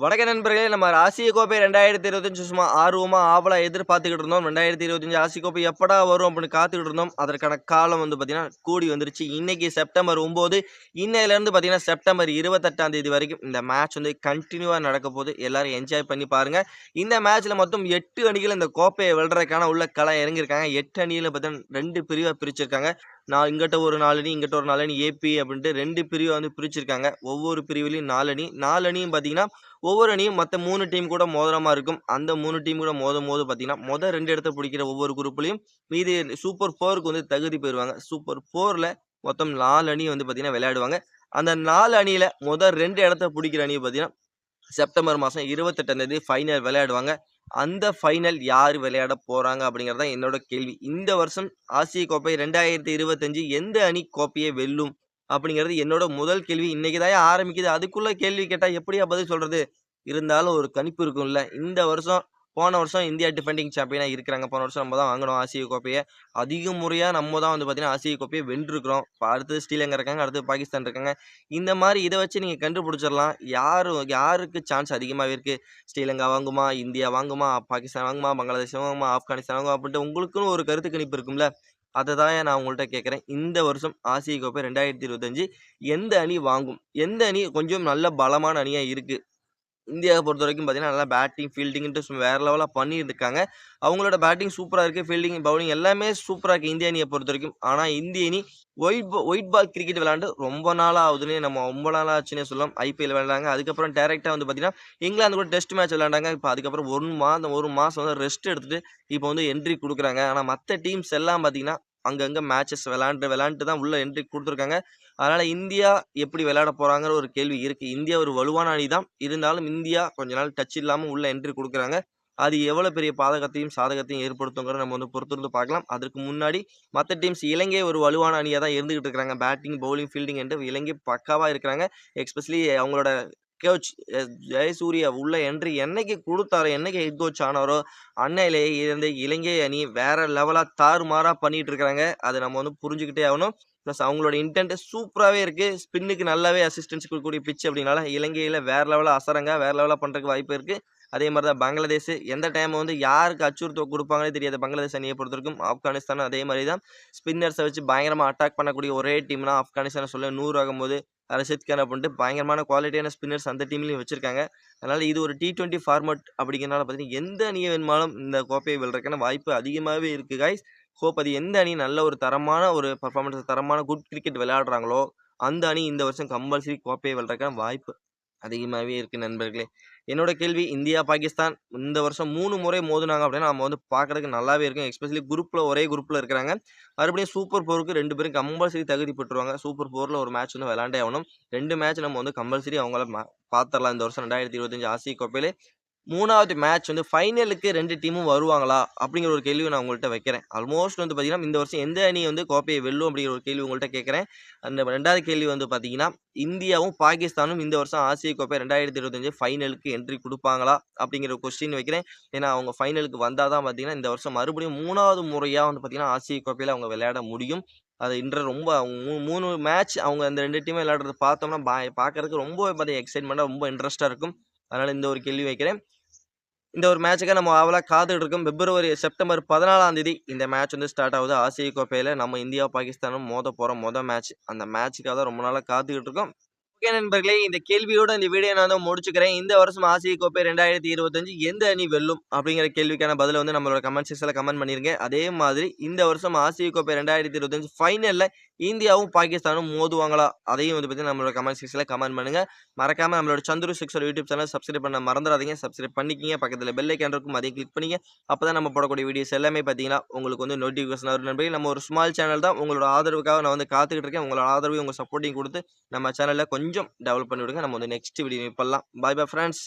வணக்க நண்பர்களே நம்ம ஆசிய கோப்பை ரெண்டாயிரத்தி இருபத்தஞ்சு சும்மா ஆர்வமாக ஆவலாக எதிர்பார்த்துக்கிட்டு இருந்தோம். ரெண்டாயிரத்தி இருபத்தஞ்சு ஆசிய கோப்பை எப்படா வரும் அப்படின்னு காத்துக்கிட்டு இருந்தோம். அதற்கான காலம் வந்து பார்த்திங்கன்னா கூடி வந்துருச்சு. இன்னைக்கு செப்டம்பர் ஒம்பது. இன்னையிலேருந்து பார்த்தீங்கன்னா செப்டம்பர் இருபத்தெட்டாம் தேதி வரைக்கும் இந்த மேட்ச் வந்து கண்டினியூவாக நடக்க போது எல்லாரும் என்ஜாய் பண்ணி பாருங்கள் இந்த மேட்ச்சில் மொத்தம் எட்டு அணிகள் இந்த கோப்பையை வெல்றதுக்கான உள்ள களம் இறங்கியிருக்காங்க. எட்டு அணியில் பார்த்தீங்கன்னா ரெண்டு பிரிவாக பிரிச்சிருக்காங்க. நான் இங்கிட்ட ஒரு நாலணி இங்கிட்ட ஒரு நாலணி ஏபி அப்படின்ட்டு ரெண்டு பிரிவை வந்து பிரிச்சிருக்காங்க. ஒவ்வொரு பிரிவுலையும் நாலு அணி பார்த்தீங்கன்னா ஒவ்வொரு அணியும் மற்ற மூணு டீம் கூட மோதிரமாக இருக்கும். அந்த மூணு டீம் கூட மோதும் போது பார்த்தீங்கன்னா மொதல் ரெண்டு இடத்த பிடிக்கிற ஒவ்வொரு குரூப்லையும் மீதி சூப்பர் ஃபோருக்கு வந்து தகுதி பெறுவாங்க. சூப்பர் ஃபோரில் மொத்தம் நாலு அணி வந்து பார்த்தீங்கன்னா விளையாடுவாங்க. அந்த நாலு அணியில் முதல் ரெண்டு இடத்த பிடிக்கிற அணி பார்த்தீங்கன்னா செப்டம்பர் மாதம் இருபத்தெட்டாம் தேதி ஃபைனல் விளையாடுவாங்க. அந்த ஃபைனல் யார் விளையாட போகிறாங்க அப்படிங்கிறது தான் என்னோட கேள்வி. இந்த வருஷம் ஆசிய கோப்பை ரெண்டாயிரத்தி இருபத்தஞ்சு எந்த அணி கோப்பையை வெல்லும் அப்படிங்கிறது என்னோட முதல் கேள்வி. இன்றைக்கி தான் ஆரம்பிக்குது. அதுக்குள்ளே கேள்வி கேட்டால் எப்படியா பதில் சொல்கிறது இருந்தாலும் ஒரு கணிப்பு இருக்கும்ல. இந்த வருஷம் போன வருஷம் இந்தியா டிஃபெண்டிங் சாம்பியனாக இருக்கிறாங்க. போன வருஷம் நம்ம தான் வாங்கணும் ஆசிய கோப்பையை. அதிக முறையாக நம்ம தான் வந்து பார்த்தீங்கன்னா ஆசிய கோப்பையை வென்றிருக்கிறோம். இப்போ அடுத்து ஸ்ரீலங்கா இருக்காங்க அடுத்து பாகிஸ்தான் இருக்காங்க. இந்த மாதிரி இதை வச்சு நீங்கள் கண்டுபிடிச்சிடலாம். யார் யாருக்கு சான்ஸ் அதிகமாகவே இருக்குது ஸ்ரீலங்கா வாங்குமா? இந்தியா வாங்குமா? பாகிஸ்தான் வாங்குமா? பங்களாதேஷ் வாங்குமா? ஆப்கானிஸ்தான் வாங்குமா? அப்படின்ட்டு உங்களுக்குன்னு ஒரு கருத்து கணிப்பு இருக்கும்ல? அதை தான் நான் உங்கள்கிட்ட கேட்குறேன். இந்த வருஷம் ஆசிய கோப்பை ரெண்டாயிரத்தி இருபத்தஞ்சு எந்த அணி வாங்கும்? எந்த அணி கொஞ்சம் நல்ல பலமான அணியாக இருக்குது இந்தியாவை பொறுத்த வரைக்கும் பார்த்தீங்கன்னா நல்லா பேட்டிங் ஃபீல்டிங்ன்ட்டு வேறு லெவலாக பண்ணிட்டு இருக்காங்க அவங்களோட பேட்டிங் சூப்பராக இருக்குது ஃபீல்டிங் பவுலிங் எல்லாமே சூப்பராக இருக்குது இந்திய அணியை பொறுத்த வரைக்கும் ஆனால் இந்திய அணி ஒயிட் ஒயிட் பால் கிரிக்கெட் விளாண்டு ரொம்ப நாளாக ஆகுதுன்னே நம்ம ரொம்ப நாளாக ஆச்சுன்னே சொல்லலாம். ஐபிஎல் விளாண்டாங்க அதுக்கப்புறம் டேரெக்டாக வந்து பார்த்தீங்கன்னா இங்கிலாந்து கூட டெஸ்ட் மேட்ச் விளாண்டாங்க இப்போ அதுக்கப்புறம் ஒரு மாதம் ஒரு மாதம் வந்து ரெஸ்ட் எடுத்துகிட்டு இப்போ வந்து என்ட்ரி கொடுக்குறாங்க. ஆனால் மற்ற டீம்ஸ் எல்லாம் பார்த்தீங்கன்னா அங்கங்கே மேட்சஸ் விளாண்டு விளாண்டு தான் உள்ளே என்ட்ரி கொடுத்துருக்காங்க. அதனால் இந்தியா எப்படி விளையாட போகிறாங்கிற ஒரு கேள்வி இருக்குது இந்தியா ஒரு வலுவான அணி தான். இருந்தாலும் இந்தியா கொஞ்ச நாள் டச் இல்லாமல் உள்ளே என்ட்ரி கொடுக்குறாங்க. அது எவ்வளோ பெரிய பாதகத்தையும் சாதகத்தையும் ஏற்படுத்துங்கிற நம்ம வந்து பொறுத்திருந்து பார்க்கலாம். அதற்கு முன்னாடி மற்ற டீம்ஸ் இலங்கை ஒரு வலுவான அணியாக தான் இருந்துகிட்டு இருக்காங்க பேட்டிங் பவுலிங் ஃபீல்டிங் என்று இலங்கை பக்காவாக இருக்கிறாங்க. எக்ஸ்பெஷலி அவங்களோட கோச் ஜெயசூர்யா உள்ள என்ட்ரி என்னைக்கு கொடுத்தாரோ என்னைக்கு ஹெட் கோச் ஆனாரோ அன்னையிலேயே இருந்து இலங்கை அணி வேற லெவலா தாறுமாறா பண்ணிட்டு இருக்கிறாங்க. அதை நம்ம வந்து புரிஞ்சுக்கிட்டே ஆகணும். ப்ளஸ் அவங்களோட இன்டென்ட் சூப்பராகவே இருக்குது ஸ்பின்னுக்கு நல்லாவே அசிஸ்டன்ஸ் கொடுக்கக்கூடிய பிச் அப்படின்னால இலங்கையில் வேற லெவலில் அசரங்க வேறு லெவலாக பண்ணுறதுக்கு வாய்ப்பு இருக்குது அதே மாதிரி தான் பங்களாதேஷ். எந்த டைம் வந்து யாருக்கு அச்சுறுத்த கொடுப்பாங்களே தெரியாது. பங்களாதேஷ் அணியை பொறுத்தவரைக்கும் ஆப்கானிஸ்தான் அதே மாதிரி தான். ஸ்பின்னர்ஸை வச்சு பயங்கரமாக அட்டாக் பண்ணக்கூடிய ஒரே டீம்னா ஆப்கானிஸ்தான் சொல்ல நூறு ஆகும்போது ரஷித் கான் அப்படின்ட்டு பயங்கரமான குவாலிட்டியான ஸ்பின்னர்ஸ் அந்த டீம்லையும் வச்சுருக்காங்க. அதனால் இது ஒரு டி டுவெண்ட்டி ஃபார்மட் அப்படிங்கிறனால பார்த்தீங்கன்னா எந்த அணியை வேணுமாலும் இந்த கோப்பையை வெல்றதுக்கான வாய்ப்பு அதிகமாகவே இருக்குது காய்ஸ் ஹோப் அது எந்த அணி நல்ல ஒரு தரமான ஒரு பர்ஃபார்மன்ஸ் தரமான குட் கிரிக்கெட் விளையாடுறாங்களோ அந்த அணி இந்த வருஷம் கம்பல்சரி கோப்பையை வெல்றதுக்கான வாய்ப்பு. அதிகமாகவே இருக்கு நண்பர்களே. என்னோட கேள்வி இந்தியா பாகிஸ்தான் இந்த வருஷம் மூணு முறை மோதுனாங்க அப்படின்னா நம்ம வந்து பார்க்கறதுக்கு நல்லாவே இருக்கும். எஸ்பெஷலி குரூப்பில் ஒரே குரூப்பில் இருக்கிறாங்க. மறுபடியும் சூப்பர் ஃபோருக்கு ரெண்டு பேரும் கம்பல்சரி தகுதி பெற்றுருவாங்க. சூப்பர் ஃபோரில் ஒரு மேட்ச் வந்து விளாண்டே ஆகணும். ரெண்டு மேட்ச் நம்ம வந்து கம்பல்சரி அவங்கள மா- பார்த்துடலாம். இந்த வருஷம் ரெண்டாயிரத்தி இருபத்தஞ்சு ஆசிய கோப்பையிலே மூணாவது மேட்ச் வந்து ஃபைனலுக்கு ரெண்டு டீமும் வருவாங்களா? அப்படிங்கிற ஒரு கேள்வி நான் உங்கள்கிட்ட வைக்கிறேன். ஆல்மோஸ்ட் வந்து பார்த்தீங்கன்னா இந்த வருஷம் எந்த அணி வந்து கோப்பையை வெல்லும் அப்படிங்கிற ஒரு கேள்வி உங்கள்கிட்ட கேட்குறேன். அந்த ரெண்டாவது கேள்வி வந்து பார்த்தீங்கன்னா இந்தியாவும் பாகிஸ்தானும் இந்த வருஷம் ஆசிய கோப்பை ரெண்டாயிரத்தி இருபத்தஞ்சு ஃபைனலுக்கு என்ட்ரி கொடுப்பாங்களா? அப்படிங்கிற கொஸ்டின் வைக்கிறேன். ஏன்னா அவங்க ஃபைனலுக்கு வந்தால் தான் பார்த்தீங்கன்னா இந்த வருஷம் மறுபடியும் மூணாவது முறையாக வந்து பார்த்தீங்கன்னா ஆசிய கோப்பையில் அவங்க விளையாட முடியும். அது இன்ற ரொம்ப மூணு மேட்ச் அவங்க அந்த ரெண்டு டீமும் விளையாடுறது பார்த்தோம்னா பா பார்க்கறதுக்கு ரொம்ப பார்த்தீங்கன்னா எக்ஸைட்மெண்ட்டாக ரொம்ப இன்ட்ரெஸ்ட்டாக இருக்கும். அதனால் இந்த ஒரு கேள்வி வைக்கிறேன். இந்த ஒரு மேட்சுக்கு நம்ம ஆவலாக காத்துட்டு இருக்கோம் பிப்ரவரி செப்டம்பர் பதினாலாம் தேதி இந்த மேட்ச் வந்து ஸ்டார்ட் ஆகுது. ஆசிய கோப்பையில் நம்ம இந்தியா பாகிஸ்தானும் மோத போகிற மொதல் மேட்ச் அந்த மேட்சுக்காக தான் ரொம்ப நாளாக காத்துக்கிட்டு இருக்கோம் ஓகே நண்பர்களே இந்த கேள்வியோட இந்த வீடியோ நான் வந்து முடிச்சுக்கிறேன். இந்த வருஷம் ஆசிய கோப்பை ரெண்டாயிரத்தி இருபத்தஞ்சு எந்த அணி வெல்லும் அப்படிங்கிற கேள்விக்கான பதிலை வந்து நம்மளோட கமெண்ட் செக்ஷனில் கமெண்ட் பண்ணிருங்க. அதே மாதிரி இந்த வருஷம் ஆசிய கோப்பை ரெண்டாயிரத்தி இருபத்தஞ்சு ஃபைனலில் இந்தியாவும் பாகிஸ்தானும் மோதுவாங்களா? அதையும் வந்து பார்த்தீங்கன்னா நம்மளோட கமெண்ட் செக்ஷனில் கமெண்ட் பண்ணுங்க. மறக்காமல் நம்மளோட சந்துரு சிக்ஸோட யூடியூப் சேனல் சப்ஸ்கிரைப் பண்ண மறந்துடாதீங்க. சப்ஸ்கிரைப் பண்ணிக்கிங்க. பக்கத்தில் பெல் ஐக்கான் இருக்கும். அதையும் கிளிக் பண்ணிங்க. அப்போ தான் நம்ம போடக்கூடிய வீடியோஸ் எல்லாமே பார்த்தீங்கன்னா உங்களுக்கு வந்து நோட்டிஃபிகேஷன் வரும் நண்பர்கள். நம்ம ஒரு ஸ்மால் சேனல் தான். உங்களோட ஆதரவுக்காக நான் வந்து காத்துக்கிட்டு இருக்கேன். உங்களோட ஆதரவு உங்கள் சப்போர்ட்டிங் கொடுத்து நம்ம சேனலில் கொஞ்சம் டெவலப் பண்ணி விடுங்க நம்ம வந்து நெக்ஸ்ட் வீடியோ பண்ணலாம். பாய் பாய் ஃப்ரெண்ட்ஸ்